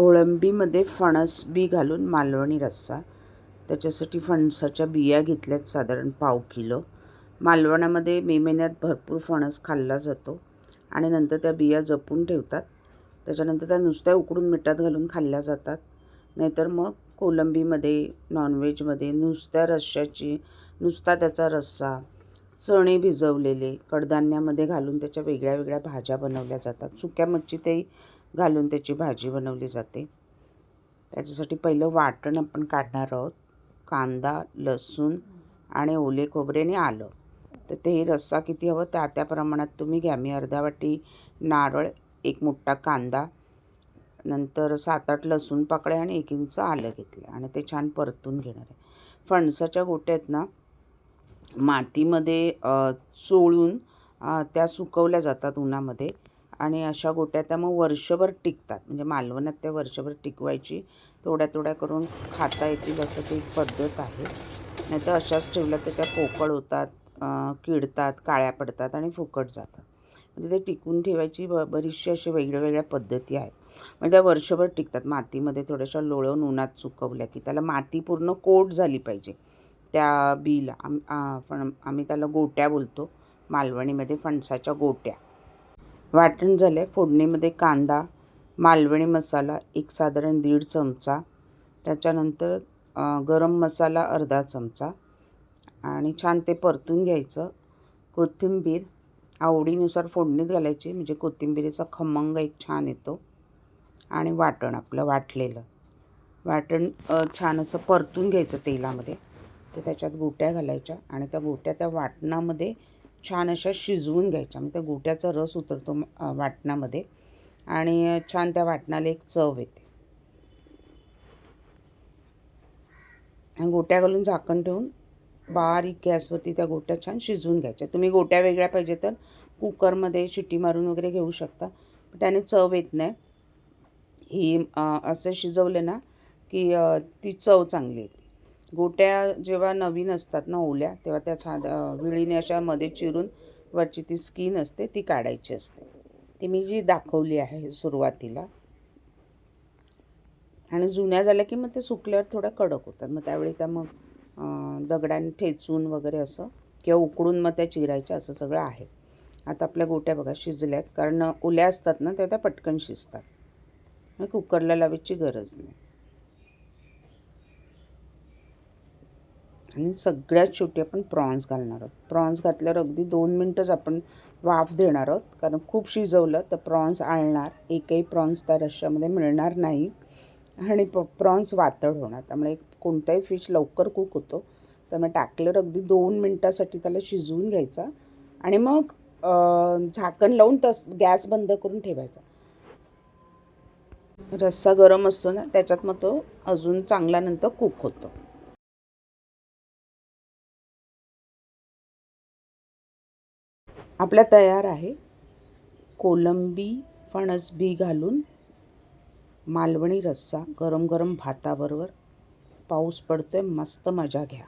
कोळंबीमध्ये फणस बी घालून मालवणी रस्सा. त्याच्यासाठी फणसाच्या बिया घेतल्यात साधारण पाव किलो. मालवणामध्ये मे महिन्यात भरपूर फणस खाल्ला जातो आणि नंतर त्या बिया जपून ठेवतात. त्याच्यानंतर त्या नुसत्या उकडून मिठात घालून खाल्ल्या जातात. नाहीतर मग कोलंबीमध्ये नॉनव्हेजमध्ये नुसत्या रश्श्याची नुसता त्याचा रस्सा चणे भिजवलेले कडधान्यामध्ये घालून त्याच्या वेगळ्या वेगळ्या भाज्या बनवल्या जातात. सुक्या मच्छीतही घालून त्याची भाजी बनवली जाते. त्याच्यासाठी पहिलं वाटण आपण काढणार आहोत. कांदा लसूण आणि ओले खोबरे आणि आलं. तर ते रस्सा किती हवं त्या त्या प्रमाणात तुम्ही घ्या. मी अर्धा वाटी नारळ एक मोठा कांदा नंतर सात आठ लसूण पाकळ्या आणि एक इंच आलं घेतलं आणि ते छान परतून घेणार आहे. फणसाच्या गोट्यात ना मातीमध्ये चोळून त्या सुकवल्या जातात उन्हामध्ये. आणि अशा गोट्या त्या मग वर्षभर टिकतात. म्हणजे मालवणात त्या वर्षभर टिकवायची. थोड्या थोड्या करून खाता येतील असं ती एक पद्धत आहे. नाही तर अशाच ठेवल्या तर त्या पोकळ होतात किडतात काळ्या पडतात आणि फुकट जातात. म्हणजे ते टिकून ठेवायची ब बरीचशी अशी वेगळ्या वेगळ्या पद्धती आहेत. म्हणजे त्या वर्षभर टिकतात. मातीमध्ये थोड्याशा लोळवून उन्हात सुकवल्या की त्याला माती पूर्ण कोट झाली पाहिजे. त्या बीला आम पण आम्ही त्याला गोट्या बोलतो. मालवणीमध्ये फणसाच्या गोट्या. वाटण झालं आहे फोडणीमध्ये कांदा मालवणी मसाला एक साधारण दीड चमचा. त्याच्यानंतर गरम मसाला अर्धा चमचा. आणि छान ते परतून घ्यायचं. कोथिंबीर आवडीनुसार फोडणीत घालायची. म्हणजे कोथिंबिरीचा खमंग एक छान येतो. आणि वाटण आपलं वाटलेलं. वाटण छान असं परतून घ्यायचं तेलामध्ये. तर त्याच्यात गोट्या घालायच्या. आणि त्या गोट्या त्या वाटणामध्ये छान अशा शिजवून घ्यायच्या. म्हणजे त्या गोट्याचा रस उतरतो वाटणामध्ये आणि छान त्या वाटणाला एक चव येते. आणि गोट्या घालून झाकण ठेवून बारीक गॅसवरती त्या गोट्या छान शिजवून घ्यायच्या. तुम्ही गोट्या वेगळ्या पाहिजे तर कुकरमध्ये शिटी मारून वगैरे घेऊ शकता. पण त्याने चव येत नाही. ही असं शिजवले ना की ती चव चांगली येते. गोट्या जेव्हा नवीन असतात ना ओल्या तेव्हा त्या छान विळीने अशा मध्ये चिरून वरची ती स्किन असते ती काढायची असते. ती मी जी दाखवली आहे सुरुवातीला. आणि जुन्या झाल्या की मग ते सुकल्यावर थोड्या कडक होतात. मग त्यावेळी त्या मग दगडाने ठेचून वगैरे असं किंवा उकडून मग त्या चिरायच्या असं सगळं आहे. आता आपल्या गोट्या बघा शिजल्यात. कारण ओल्या असतात ना तेव्हा त्या पटकन शिजतात. मग कुकरला लावायची गरज नाही. आणि सगळ्यात शेवटी आपण प्रॉन्स घालणार आहोत. प्रॉन्स घातल्यावर अगदी दोन मिनटंच आपण वाफ देणार आहोत. कारण खूप शिजवलं तर प्रॉन्स आळणार. एकही प्रॉन्स त्या रश्श्यामध्ये मिळणार नाही. आणि प प्रॉन्स वातड होणार. त्यामुळे कोणताही फिश लवकर कुक होतो. त्यामुळे टाकल्यावर अगदी दोन मिनटासाठी त्याला शिजवून घ्यायचा. आणि मग झाकण लावून तस गॅस बंद करून ठेवायचा. रस्सा गरम असतो ना त्याच्यात मग तो अजून चांगला नंतर कुक होतो. आपला तयार आहे. कोलंबी फणस बी घालून मालवणी रस्सा गरम गरम भाताबरोबर. पाऊस पडतोय मस्त मजा घ्या.